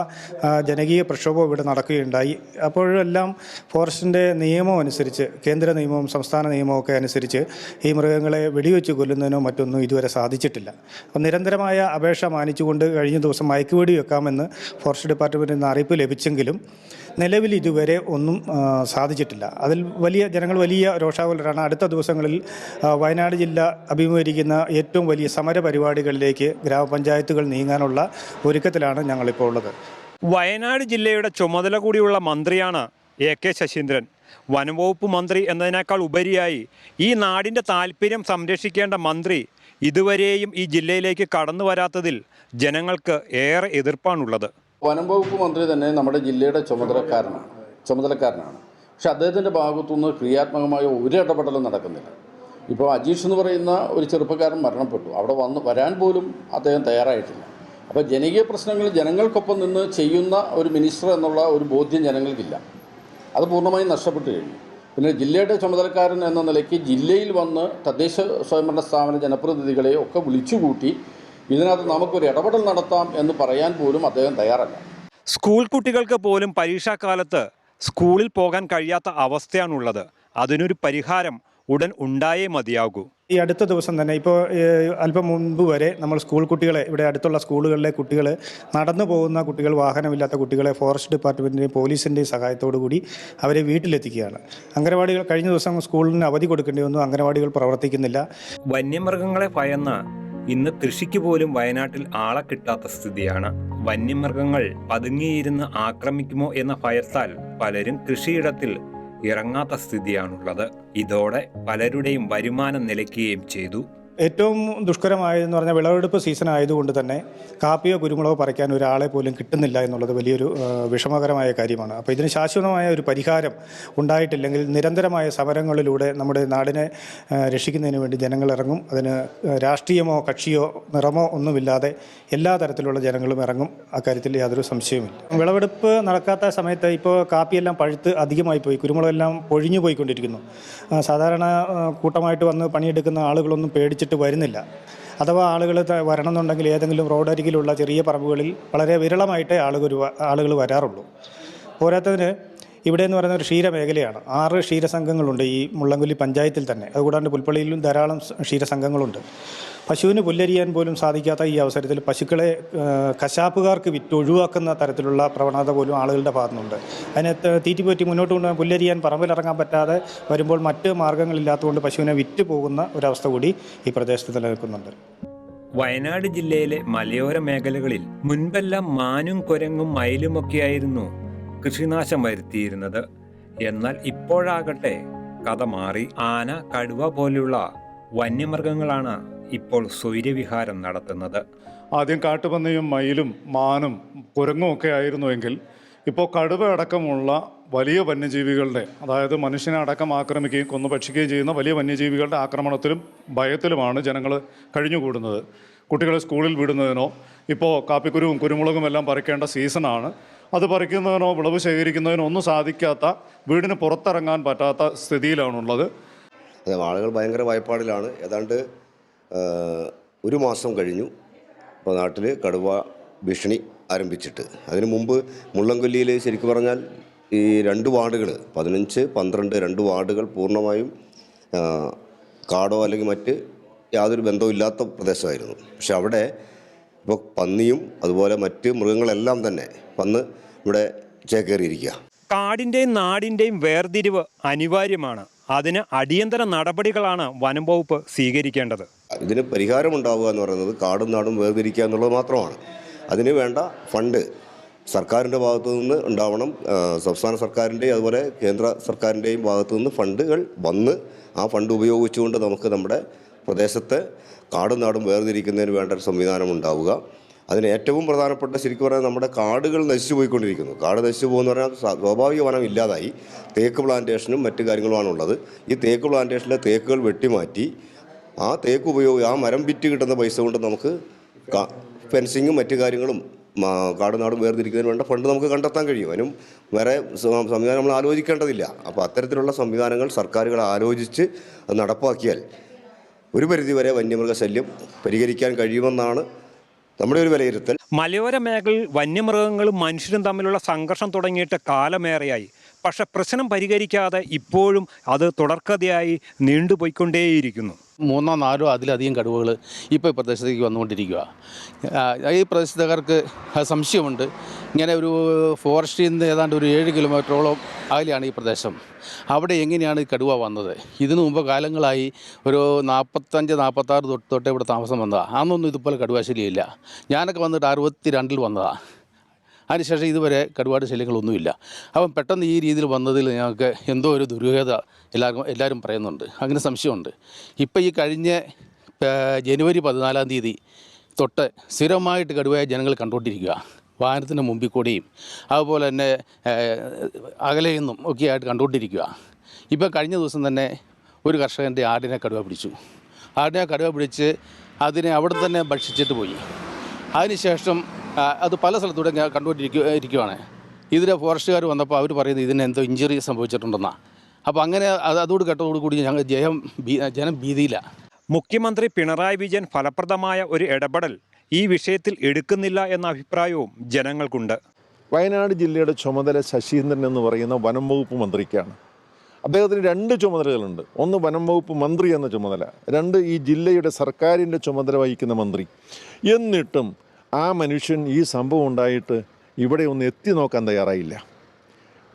ജനകീയ പ്രക്ഷോഭം ഇവിടെ നടക്കുകയുണ്ടായി. അപ്പോഴെല്ലാം ഫോറസ്റ്റിന്റെ നിയമം അനുസരിച്ച് കേന്ദ്ര നിയമവും സംസ്ഥാന നിയമവും ഒക്കെ അനുസരിച്ച് ഈ മൃഗങ്ങളെ വെടിവെച്ച് കൊല്ലുന്നതിനോ മറ്റൊന്നും ഇതുവരെ സാധിച്ചിട്ടില്ല. അപ്പം നിരന്തരമായ അപേക്ഷ മാനിച്ചുകൊണ്ട് കഴിഞ്ഞ ദിവസം മയക്കുവെടി വെക്കാമെന്ന് ഫോറസ്റ്റ് ഡിപ്പാർട്ട്മെന്റിൽ നിന്ന് അറിയിപ്പ് ലഭിച്ചെങ്കിലും നിലവിൽ ഇതുവരെ ഒന്നും സാധിച്ചിട്ടില്ല. അതിൽ വലിയ ജനങ്ങൾ വലിയ രോഷാകുലരാണ്. അടുത്ത ദിവസങ്ങളിൽ വയനാട് ജില്ല അഭിമുഖീകരിക്കുന്ന ഏറ്റവും വലിയ സമര പരിപാടികളിലേക്ക് ഗ്രാമപഞ്ചായത്തുകൾ നീങ്ങാനുള്ള ഒരുക്കത്തിലാണ് ഞങ്ങളിപ്പോൾ ഉള്ളത്. വയനാട് ജില്ലയുടെ ചുമതല കൂടിയുള്ള മന്ത്രിയാണ് എ കെ ശശീന്ദ്രൻ. വനംവകുപ്പ് മന്ത്രി എന്നതിനേക്കാൾ ഉപരിയായി ഈ നാടിന്റെ താല്പര്യം സംരക്ഷിക്കേണ്ട മന്ത്രി ഇതുവരെയും ഈ ജില്ലയിലേക്ക് കടന്നു വരാത്തതിൽ ജനങ്ങൾക്ക് ഏറെ എതിർപ്പാണുള്ളത്. വനം വകുപ്പ് മന്ത്രി തന്നെ നമ്മുടെ ജില്ലയുടെ ചുമതലക്കാരനാണ്. ചുമതലക്കാരനാണ്. പക്ഷെ അദ്ദേഹത്തിന്റെ ഭാഗത്തുനിന്ന് ക്രിയാത്മകമായ ഒരു ഇടപെടലും നടക്കുന്നില്ല. ഇപ്പോൾ അജീഷ് എന്ന് പറയുന്ന ഒരു ചെറുപ്പക്കാരൻ മരണപ്പെട്ടു. അവിടെ വന്ന് വരാൻ പോലും അദ്ദേഹം തയ്യാറായിട്ടില്ല. അപ്പോൾ ജനകീയ പ്രശ്നങ്ങൾ ജനങ്ങൾക്കൊപ്പം നിന്ന് ചെയ്യുന്ന ഒരു മിനിസ്റ്റർ എന്നുള്ള ഒരു ബോധ്യം ജനങ്ങൾക്കില്ല. അത് പൂർണമായും നഷ്ടപ്പെട്ടു കഴിഞ്ഞു. പിന്നെ ജില്ലയുടെ ചുമതലക്കാരൻ എന്ന നിലയ്ക്ക് ജില്ലയിൽ വന്ന് തദ്ദേശ സ്വയംഭരണ സ്ഥാപന ജനപ്രതിനിധികളെ ഒക്കെ വിളിച്ചുകൂട്ടി ഇതിനകത്ത് നമുക്കൊരു ഇടപെടൽ നടത്താം എന്ന് പറയാൻ പോലും അദ്ദേഹം തയ്യാറല്ല. സ്കൂൾ കുട്ടികൾക്ക് പോലും പരീക്ഷാക്കാലത്ത് സ്കൂളിൽ പോകാൻ കഴിയാത്ത അവസ്ഥയാണുള്ളത്. അതിനൊരു പരിഹാരം ഉടൻ ഉണ്ടായേ മതിയാകൂ. ഈ അടുത്ത ദിവസം തന്നെ ഇപ്പോൾ അല്പം മുൻപ് വരെ നമ്മൾ സ്കൂൾ കുട്ടികളെ ഇവിടെ അടുത്തുള്ള സ്കൂളുകളിലെ കുട്ടികൾ നടന്നു പോകുന്ന കുട്ടികൾ വാഹനമില്ലാത്ത കുട്ടികളെ ഫോറസ്റ്റ് ഡിപ്പാർട്ട്മെന്റിന്റെയും പോലീസിന്റെയും സഹായത്തോടു കൂടി അവരെ വീട്ടിലെത്തിക്കുകയാണ്. അംഗനവാടികൾ കഴിഞ്ഞ ദിവസം സ്കൂളിന് അവധി കൊടുക്കേണ്ടി വന്നു അംഗനവാടികൾ പ്രവർത്തിക്കുന്നില്ല. വന്യമൃഗങ്ങളെ ഭയന്ന് ഇന്ന് കൃഷിക്ക് പോലും വയനാട്ടിൽ ആളെ കിട്ടാത്ത സ്ഥിതിയാണ്. വന്യമൃഗങ്ങൾ പതുങ്ങിയിരുന്ന് ആക്രമിക്കുമോ എന്ന ഭയത്താൽ പലരും കൃഷിയിടത്തിൽ ഇറങ്ങാത്ത സ്ഥിതിയാണുള്ളത്. ഇതോടെ പലരുടെയും വരുമാനം നിലയ്ക്കുകയും ചെയ്തു. ഏറ്റവും ദുഷ്കരമായതെന്ന് പറഞ്ഞാൽ വിളവെടുപ്പ് സീസൺ ആയതുകൊണ്ട് തന്നെ കാപ്പിയോ കുരുമുളകോ പറിക്കാൻ ഒരാളെ പോലും കിട്ടുന്നില്ല എന്നുള്ളത് വലിയൊരു വിഷമകരമായ കാര്യമാണ്. അപ്പോൾ ഇതിന് ശാശ്വതമായ ഒരു പരിഹാരം ഉണ്ടായിട്ടില്ലെങ്കിൽ നിരന്തരമായ സമരങ്ങളിലൂടെ നമ്മുടെ നാടിനെ രക്ഷിക്കുന്നതിന് വേണ്ടി ജനങ്ങൾ ഇറങ്ങും. അതിന് രാഷ്ട്രീയമോ കക്ഷിയോ നിറമോ ഒന്നുമില്ലാതെ എല്ലാ തരത്തിലുള്ള ജനങ്ങളും ഇറങ്ങും. അക്കാര്യത്തിൽ യാതൊരു സംശയവുമില്ല. വിളവെടുപ്പ് നടക്കാത്ത സമയത്ത് ഇപ്പോൾ കാപ്പിയെല്ലാം പഴുത്ത് അധികമായി പോയി കുരുമുളകെല്ലാം പൊഴിഞ്ഞു പോയിക്കൊണ്ടിരിക്കുന്നു. സാധാരണ കൂട്ടമായിട്ട് വന്ന് പണിയെടുക്കുന്ന ആളുകളൊന്നും പേടിച്ചിട്ട് വരുന്നില്ല. അഥവാ ആളുകൾ വരണമെന്നുണ്ടെങ്കിൽ ഏതെങ്കിലും റോഡരികിലുള്ള ചെറിയ പറമ്പുകളിൽ വളരെ വിരളമായിട്ടേ ആളുകൾ ആളുകൾ വരാറുള്ളൂ. പോരാത്തതിന് ഇവിടെ എന്ന് പറയുന്ന ഒരു ക്ഷീരമേഖലയാണ്. ആറ് ക്ഷീരസംഘങ്ങളുണ്ട് ഈ മുള്ളംകൊല്ലി പഞ്ചായത്തിൽ തന്നെ. അതുകൂടാണ്ട് പുൽപ്പള്ളിയിലും ധാരാളം ക്ഷീരസംഘങ്ങളുണ്ട്. പശുവിന് പുല്ലരിയാൻ പോലും സാധിക്കാത്ത ഈ അവസരത്തിൽ പശുക്കളെ കശാപ്പുകാർക്ക് വിറ്റ് ഒഴിവാക്കുന്ന തരത്തിലുള്ള പ്രവണത പോലും ആളുകളുടെ ഭാഗത്തുനിന്നുണ്ട്. അതിനെ തീറ്റിപ്പറ്റി മുന്നോട്ട് കൊണ്ടുപോകാൻ പുല്ലരിയാൻ പറമ്പിലിറങ്ങാൻ പറ്റാതെ വരുമ്പോൾ മറ്റ് മാർഗങ്ങളില്ലാത്തതുകൊണ്ട് പശുവിനെ വിറ്റ് പോകുന്ന ഒരവസ്ഥ കൂടി ഈ പ്രദേശത്ത് നിലനിൽക്കുന്നുണ്ട്. വയനാട് ജില്ലയിലെ മലയോര മേഖലകളിൽ മുൻപെല്ലാം മാനും കുരങ്ങും മയിലുമൊക്കെയായിരുന്നു കൃഷിനാശം വരുത്തിയിരുന്നത്. എന്നാൽ ഇപ്പോഴാകട്ടെ കഥ മാറി. ആന കടുവ പോലെയുള്ള വന്യമൃഗങ്ങളാണ് ഇപ്പോൾ സ്വൈര്യവിഹാരം നടത്തുന്നത്. ആദ്യം കാട്ടുപന്നിയും മയിലും മാനും കുരങ്ങും ഒക്കെ ആയിരുന്നുവെങ്കിൽ ഇപ്പോൾ കടുവ അടക്കമുള്ള വലിയ വന്യജീവികളുടെ അതായത് മനുഷ്യനെ അടക്കം ആക്രമിക്കുകയും കൊന്നു ഭക്ഷിക്കുകയും ചെയ്യുന്ന വലിയ വന്യജീവികളുടെ ആക്രമണത്തിലും ഭയത്തിലുമാണ് ജനങ്ങൾ കഴിഞ്ഞുകൂടുന്നത്. കുട്ടികളെ സ്കൂളിൽ വിടുന്നതിനോ ഇപ്പോൾ കാപ്പിക്കുരുവും കുരുമുളകും എല്ലാം പറിക്കേണ്ട സീസണാണ് അത് പറിക്കുന്നതിനോ വിളവ് ശേഖരിക്കുന്നതിനോ ഒന്നും സാധിക്കാത്ത വീടിന് പുറത്തിറങ്ങാൻ പറ്റാത്ത സ്ഥിതിയിലാണുള്ളത്. ആളുകൾ ഭയങ്കര ഭയപ്പാടിലാണ്. ഏതാണ്ട് ഒരു മാസം കഴിഞ്ഞു ഇപ്പോൾ നാട്ടിൽ കടുവ ഭീഷണി ആരംഭിച്ചിട്ട്. അതിനു മുമ്പ് മുള്ളംകൊല്ലിയിൽ ശരിക്കും പറഞ്ഞാൽ ഈ രണ്ട് വാർഡുകൾ പതിനഞ്ച് പന്ത്രണ്ട് രണ്ട് വാർഡുകൾ പൂർണമായും കാടോ അല്ലെങ്കിൽ മറ്റ് യാതൊരു ബന്ധവും ഇല്ലാത്ത പ്രദേശമായിരുന്നു. പക്ഷെ അവിടെ ഇപ്പോൾ പന്നിയും അതുപോലെ മറ്റ് മൃഗങ്ങളെല്ലാം തന്നെ വന്ന് ഇവിടെ ചേക്കേറിയിരിക്കുക കാടിന്റെയും നാടിന്റെയും വേർതിരിവ് അനിവാര്യമാണ്. അതിന് അടിയന്തര നടപടികളാണ് വനം വകുപ്പ് സ്വീകരിക്കേണ്ടത്. ഇതിന് പരിഹാരമുണ്ടാവുക എന്ന് പറയുന്നത് കാടും നാടും വേർതിരിക്കുക എന്നുള്ളത് മാത്രമാണ്. അതിന് വേണ്ട ഫണ്ട് സർക്കാരിന്റെ ഭാഗത്തു നിന്ന് ഉണ്ടാവണം. സംസ്ഥാന സർക്കാരിന്റെയും അതുപോലെ കേന്ദ്ര സർക്കാരിന്റെയും ഭാഗത്തു നിന്ന് ഫണ്ടുകൾ വന്ന് ആ ഫണ്ട് ഉപയോഗിച്ചുകൊണ്ട് നമുക്ക് നമ്മുടെ പ്രദേശത്തെ കാടും നാടും വേർതിരിക്കുന്നതിന് വേണ്ട ഒരു സംവിധാനം ഉണ്ടാവുക. അതിന് ഏറ്റവും പ്രധാനപ്പെട്ട ശരിക്കും പറഞ്ഞാൽ നമ്മുടെ കാടുകൾ നശിച്ചു പോയിക്കൊണ്ടിരിക്കുന്നു. കാട് നശിച്ചു പോകുന്ന പറഞ്ഞാൽ സ്വാ- സ്വാഭാവിക വനം ഇല്ലാതായി. തേക്ക് പ്ലാന്റേഷനും മറ്റു കാര്യങ്ങളുമാണ് ഉള്ളത് ഈ തേക്ക് പ്ലാന്റേഷനിലെ തേക്കുകൾ വെട്ടിമാറ്റി ആ തേക്ക് ഉപയോഗി ആ മരം വിറ്റ് കിട്ടുന്ന പൈസ കൊണ്ട് നമുക്ക് ഫെൻസിങ്ങും മറ്റു കാര്യങ്ങളും കാടുനാടും കാട് നാടും വേർതിരിക്കുന്നതിന് വേണ്ട ഫണ്ട് നമുക്ക് കണ്ടെത്താൻ കഴിയും. അതിനും വേറെ സംവിധാനം നമ്മൾ ആലോചിക്കേണ്ടതില്ല. അപ്പോൾ അത്തരത്തിലുള്ള സംവിധാനങ്ങൾ സർക്കാരുകൾ ആലോചിച്ച് അത് നടപ്പാക്കിയാൽ ഒരു പരിധിവരെ വന്യമൃഗശല്യം പരിഹരിക്കാൻ കഴിയുമെന്നാണ് നമ്മുടെ ഒരു വിലയിരുത്തൽ. മലയോര മേഖലയിൽ വന്യമൃഗങ്ങളും മനുഷ്യരും തമ്മിലുള്ള സംഘർഷം തുടങ്ങിയിട്ട് കാലമേറെയായി. പക്ഷേ പ്രശ്നം പരിഹരിക്കാതെ ഇപ്പോഴും അത് തുടർക്കഥയായി നീണ്ടുപോയിക്കൊണ്ടേയിരിക്കുന്നു. മൂന്നോ നാലോ അതിലധികം കടുവകൾ ഇപ്പോൾ ഈ പ്രദേശത്തേക്ക് വന്നുകൊണ്ടിരിക്കുക ഈ പ്രദേശത്തുകാർക്ക് സംശയമുണ്ട്. ഇങ്ങനെ ഒരു ഫോറസ്റ്റിൽ നിന്ന് ഏതാണ്ട് ഒരു ഏഴ് കിലോമീറ്ററോളം അകലെയാണ് ഈ പ്രദേശം. അവിടെ എങ്ങനെയാണ് ഈ കടുവ വന്നത്? ഇതിനു മുമ്പ് കാലങ്ങളായി ഒരു നാൽപ്പത്തഞ്ച് നാൽപ്പത്താറ് തൊട്ട് തൊട്ടേ ഇവിടെ താമസം വന്നതാണ് അന്നൊന്നും ഇതുപോലെ കടുവാശല്യമില്ല. ഞാനൊക്കെ വന്നിട്ട് അറുപത്തി രണ്ടിൽ വന്നതാണ് അതിനുശേഷം ഇതുവരെ കടുവാട് ശല്യങ്ങളൊന്നുമില്ല. അപ്പം പെട്ടെന്ന് ഈ രീതിയിൽ വന്നതിൽ ഞങ്ങൾക്ക് എന്തോ ഒരു ദുരൂഹത എല്ലാവർക്കും എല്ലാവരും പറയുന്നുണ്ട്. അങ്ങനെ സംശയമുണ്ട്. ഇപ്പം ഈ കഴിഞ്ഞ ജനുവരി പതിനാലാം തീയതി തൊട്ട് സ്ഥിരമായിട്ട് കടുവയെ ജനങ്ങൾ കണ്ടുകൊണ്ടിരിക്കുക. വാഹനത്തിന് മുമ്പിൽ കൂടിയും അതുപോലെ തന്നെ അകലെ നിന്നും ഒക്കെ ആയിട്ട് കണ്ടുകൊണ്ടിരിക്കുക. ഇപ്പം കഴിഞ്ഞ ദിവസം തന്നെ ഒരു കർഷകന്റെ ആടിനെ കടുവ പിടിച്ചു. ആടിനെ കടുവ പിടിച്ച് അതിനെ അവിടെ തന്നെ ഭക്ഷിച്ചിട്ട് പോയി. അതിനുശേഷം അത് പല സ്ഥലത്തൂടെ ഞാൻ കണ്ടുകൊണ്ടിരിക്കുക ഇരിക്കുവാണ്. ഇതിലെ ഫോറസ്റ്റുകാർ വന്നപ്പോൾ അവർ പറയുന്നത് ഇതിന് എന്തോ ഇഞ്ചുറി സംഭവിച്ചിട്ടുണ്ടെന്നാണ് അപ്പോൾ അങ്ങനെ അത് അതോട് കേട്ടതോടുകൂടി ഞങ്ങൾ ജയം ഭീ- ജനം ഭീതിയിലാണ് മുഖ്യമന്ത്രി പിണറായി വിജയൻ ഫലപ്രദമായ ഒരു ഇടപെടൽ ഈ വിഷയത്തിൽ എടുക്കുന്നില്ല എന്ന അഭിപ്രായവും ജനങ്ങൾക്കുണ്ട്. വയനാട് ജില്ലയുടെ ചുമതല ശശീന്ദ്രൻ എന്ന് പറയുന്ന വനം വകുപ്പ് മന്ത്രിക്കാണ്. അദ്ദേഹത്തിന് രണ്ട് ചുമതലകളുണ്ട്. ഒന്ന് വനം വകുപ്പ് മന്ത്രി എന്ന ചുമതല രണ്ട് ഈ ജില്ലയുടെ സർക്കാരിന്റെ ചുമതല വഹിക്കുന്ന മന്ത്രി. എന്നിട്ടും ആ മനുഷ്യൻ ഈ സംഭവം ഉണ്ടായിട്ട് ഇവിടെ ഒന്ന് എത്തി നോക്കാൻ തയ്യാറായില്ല.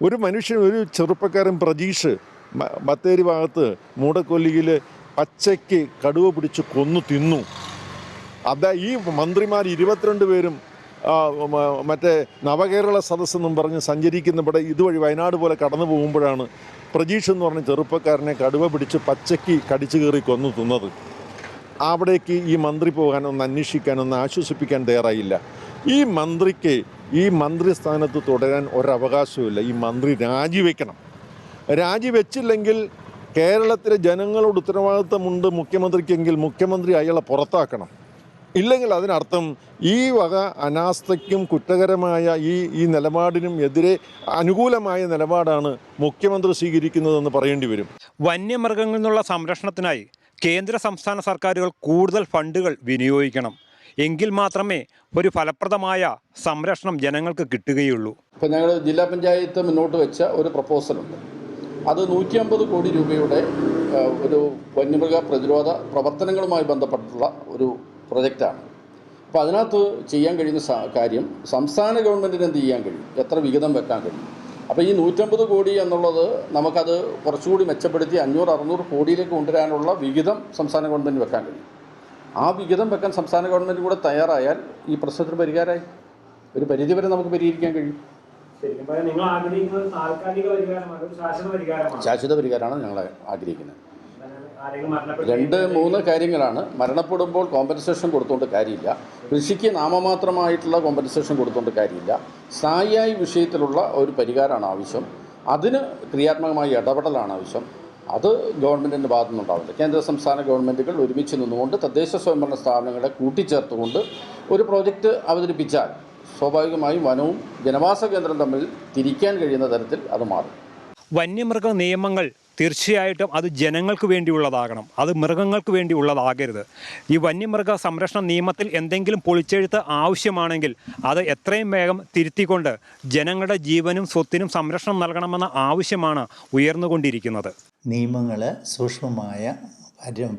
ഒരു മനുഷ്യൻ ഒരു ചെറുപ്പക്കാരൻ പ്രതീഷ് മ- ബത്തേരി ഭാഗത്ത് മൂടക്കൊല്ലിയിൽ പച്ചയ്ക്ക് കടുവ പിടിച്ച് കൊന്നു തിന്നു. അതാ ഈ മന്ത്രിമാർ ഇരുപത്തിരണ്ട് പേരും മറ്റേ നവകേരള സദസ്സ് എന്നും പറഞ്ഞ് സഞ്ചരിക്കുന്ന ഇവിടെ ഇതുവഴി വയനാട് പോലെ കടന്നു പോകുമ്പോഴാണ് പ്രജീഷ് എന്ന് പറഞ്ഞ ചെറുപ്പക്കാരനെ കടുവ പിടിച്ച് പച്ചയ്ക്ക് കടിച്ചു കയറി കൊന്നു തിന്നത്. അവിടേക്ക് ഈ മന്ത്രി പോകാൻ ഒന്ന് അന്വേഷിക്കാൻ ഒന്ന് ആശ്വസിപ്പിക്കാൻ തയ്യാറായില്ല. ഈ മന്ത്രിക്ക് ഈ മന്ത്രിസ്ഥാനത്ത് തുടരാൻ ഒരവകാശവുമില്ല. ഈ മന്ത്രി രാജിവെക്കണം. രാജിവെച്ചില്ലെങ്കിൽ കേരളത്തിലെ ജനങ്ങളോട് ഉത്തരവാദിത്തമുണ്ട് മുഖ്യമന്ത്രിക്കെങ്കിൽ മുഖ്യമന്ത്രി അയാളെ പുറത്താക്കണം. ഇല്ലെങ്കിൽ അതിനർത്ഥം ഈ വക അനാസ്ഥയ്ക്കും കുറ്റകരമായ ഈ ഈ നിലപാടിനും എതിരെ അനുകൂലമായ നിലപാടാണ് മുഖ്യമന്ത്രി സ്വീകരിക്കുന്നതെന്ന് പറയേണ്ടി വരും. വന്യമൃഗങ്ങളിൽ നിന്നുള്ള സംരക്ഷണത്തിനായി കേന്ദ്ര സംസ്ഥാന സർക്കാരുകൾ കൂടുതൽ ഫണ്ടുകൾ വിനിയോഗിക്കണം. എങ്കിൽ മാത്രമേ ഒരു ഫലപ്രദമായ സംരക്ഷണം ജനങ്ങൾക്ക് കിട്ടുകയുള്ളൂ. ഇപ്പോൾ ഞങ്ങൾ ജില്ലാ പഞ്ചായത്ത് മുന്നോട്ട് വെച്ച ഒരു പ്രപ്പോസലുണ്ട്. അത് നൂറ്റി അമ്പത് കോടി രൂപയുടെ ഒരു വന്യമൃഗ പ്രതിരോധ പ്രവർത്തനങ്ങളുമായി ബന്ധപ്പെട്ടുള്ള ഒരു പ്രൊജക്റ്റാണ്. അപ്പോൾ അതിനകത്ത് ചെയ്യാൻ കഴിയുന്ന കാര്യം സംസ്ഥാന ഗവൺമെന്റിന് എന്ത് ചെയ്യാൻ കഴിയും? എത്ര വിഹിതം വെക്കാൻ കഴിയും? അപ്പോൾ ഈ നൂറ്റമ്പത് കോടി എന്നുള്ളത് നമുക്കത് കുറച്ചുകൂടി മെച്ചപ്പെടുത്തി അഞ്ഞൂറ് അറുന്നൂറ് കോടിയിലേക്ക് കൊണ്ടുവരാനുള്ള വിഹിതം സംസ്ഥാന ഗവൺമെന്റ് വെക്കാൻ കഴിയും. ആ വിഹിതം വെക്കാൻ സംസ്ഥാന ഗവൺമെന്റ് കൂടെ തയ്യാറായാൽ ഈ പ്രശ്നത്തിന് പരിഹാരമായി. ഒരു പരിധിവരെ നമുക്ക് പരിഹരിക്കാൻ കഴിയും. ശാശ്വത പരിഹാരമാണ് ഞങ്ങൾ ആഗ്രഹിക്കുന്നത്. രണ്ട് മൂന്ന് കാര്യങ്ങളാണ്. മരണപ്പെടുമ്പോൾ കോമ്പൻസേഷൻ കൊടുത്തുകൊണ്ട് കാര്യമില്ല. കൃഷിക്ക് നാമമാത്രമായിട്ടുള്ള കോമ്പൻസേഷൻ കൊടുത്തുകൊണ്ട് കാര്യമില്ല. സ്ഥായിയായി വിഷയത്തിലുള്ള ഒരു പരിഹാരമാണ് ആവശ്യം. അതിന് ക്രിയാത്മകമായ ഇടപെടലാണ് ആവശ്യം. അത് ഗവൺമെന്റിന്റെ ഭാഗത്തു നിന്നുണ്ടാവില്ല കേന്ദ്ര സംസ്ഥാന ഗവൺമെന്റുകൾ ഒരുമിച്ച് നിന്നുകൊണ്ട് തദ്ദേശ സ്വയംഭരണ സ്ഥാപനങ്ങളെ കൂട്ടിച്ചേർത്തുകൊണ്ട് ഒരു പ്രോജക്റ്റ് അവതരിപ്പിച്ചാൽ സ്വാഭാവികമായും വനവും ജനവാസ കേന്ദ്രം തമ്മിൽ തിരിക്കാൻ കഴിയുന്ന തരത്തിൽ അത് മാറും. വന്യമൃഗ നിയമങ്ങൾ തീർച്ചയായിട്ടും അത് ജനങ്ങൾക്ക് വേണ്ടിയുള്ളതാകണം. അത് മൃഗങ്ങൾക്ക് വേണ്ടിയുള്ളതാകരുത്. ഈ വന്യമൃഗ സംരക്ഷണ നിയമത്തിൽ എന്തെങ്കിലും പൊളിച്ചെഴുത്ത് ആവശ്യമാണെങ്കിൽ അത് എത്രയും വേഗം തിരുത്തിക്കൊണ്ട് ജനങ്ങളുടെ ജീവനും സ്വത്തിനും സംരക്ഷണം നൽകണമെന്ന ആവശ്യമാണ് ഉയർന്നുകൊണ്ടിരിക്കുന്നത്. നിയമങ്ങൾ സൂക്ഷ്മമായ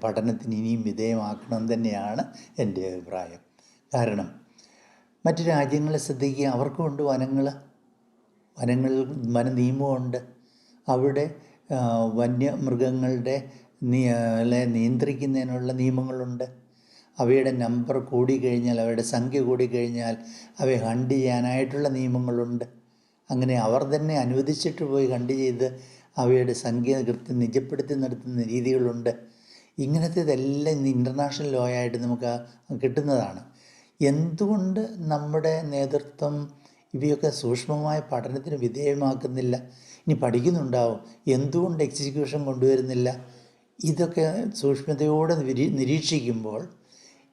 പഠനത്തിന് ഇനിയും വിധേയമാക്കണം തന്നെയാണ് എന്റെ അഭിപ്രായം. കാരണം മറ്റു രാജ്യങ്ങളെ ശ്രദ്ധിക്കുക അവർക്കുമുണ്ട് വനങ്ങൾ വനങ്ങളിൽ വന നിയമമുണ്ട്. അവിടെ വന്യമൃഗങ്ങളുടെ നിയന്ത്രിക്കുന്നതിനുള്ള നിയമങ്ങളുണ്ട്. അവയുടെ നമ്പർ കൂടിക്കഴിഞ്ഞാൽ അവയുടെ സംഖ്യ കൂടിക്കഴിഞ്ഞാൽ അവയെ ഹണ്ട് ചെയ്യാനായിട്ടുള്ള നിയമങ്ങളുണ്ട്. അങ്ങനെ അവർ തന്നെ അനുവദിച്ചിട്ട് പോയി ഹണ്ട് ചെയ്ത് അവയുടെ സംഖ്യ കൃത്യം നിജപ്പെടുത്തി നടത്തുന്ന രീതികളുണ്ട്. ഇങ്ങനത്തേതെല്ലാം ഇന്ന് ഇന്റർനാഷണൽ ലോ ആയിട്ട് നമുക്ക് കിട്ടുന്നതാണ്. എന്തുകൊണ്ട് നമ്മുടെ നേതൃത്വം ഇവയൊക്കെ സൂക്ഷ്മമായ പഠനത്തിന് വിധേയമാക്കുന്നില്ല? ഇനി പഠിക്കുന്നുണ്ടാവും. എന്തുകൊണ്ട് എക്സിക്യൂഷൻ കൊണ്ടുവരുന്നില്ല? ഇതൊക്കെ സൂക്ഷ്മതയോടെ നിരീക്ഷിക്കുമ്പോൾ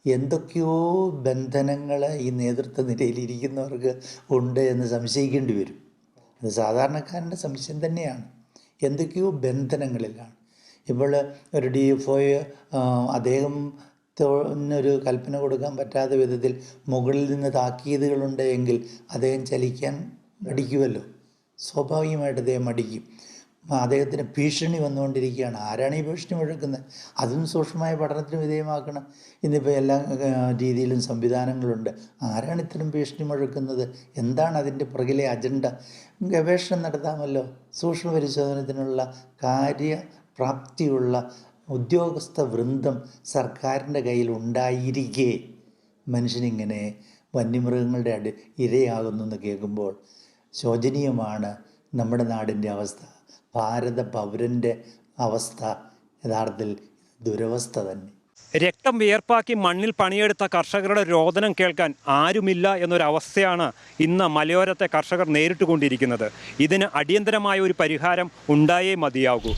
എന്തൊക്കെയോ ബന്ധനങ്ങൾ ഈ നേതൃത്വ നിലയിലിരിക്കുന്നവർക്ക് ഉണ്ട് എന്ന് സംശയിക്കേണ്ടി വരും. അത് സാധാരണക്കാരന്റെ സംശയം തന്നെയാണ്. എന്തൊക്കെയോ ബന്ധനങ്ങളിലാണ് ഇപ്പോൾ ഒരു ഡി എഫ് ഒ അദ്ദേഹം ഒരു കൽപ്പന കൊടുക്കാൻ പറ്റാത്ത വിധത്തിൽ മുകളിൽ നിന്ന് താക്കീതുകളുണ്ട് എങ്കിൽ അദ്ദേഹം ചലിക്കാൻ മടിക്കുമല്ലോ സ്വാഭാവികമായിട്ട് അദ്ദേഹം മടിക്കും. അദ്ദേഹത്തിന് ഭീഷണി വന്നുകൊണ്ടിരിക്കുകയാണ്. ആരാണ് ഈ ഭീഷണി മുഴക്കുന്നത്? അതും സൂക്ഷ്മമായ പഠനത്തിന് വിധേയമാക്കണം. ഇന്നിപ്പോൾ എല്ലാ രീതിയിലും സംവിധാനങ്ങളുണ്ട്. ആരാണ് ഇത്തരം ഭീഷണി മുഴക്കുന്നത്? എന്താണ് അതിന്റെ പുറകിലെ അജണ്ട? ഗവേഷണം നടത്താമല്ലോ. സൂക്ഷ്മ പരിശോധനത്തിനുള്ള കാര്യപ്രാപ്തിയുള്ള ഉദ്യോഗസ്ഥ വൃന്ദം സർക്കാരിന്റെ കയ്യിൽ ഉണ്ടായിരിക്കെ. മനുഷ്യനിങ്ങനെ വന്യമൃഗങ്ങളുടെ അടി ഇരയാകുന്നു എന്ന് കേൾക്കുമ്പോൾ ശോചനീയമാണ് നമ്മുടെ നാടിന്റെ അവസ്ഥ. ഭാരത പൗരന്റെ അവസ്ഥ യഥാർത്ഥത്തിൽ ദുരവസ്ഥ തന്നെ. രക്തം വിയർപ്പാക്കി മണ്ണിൽ പണിയെടുത്ത കർഷകരുടെ രോദനം കേൾക്കാൻ ആരുമില്ല എന്നൊരവസ്ഥയാണ് ഇന്ന് മലയോരത്തെ കർഷകർ നേരിട്ടുകൊണ്ടിരിക്കുന്നത്. ഇതിന് അടിയന്തരമായ ഒരു പരിഹാരം ഉണ്ടായേ മതിയാകൂ.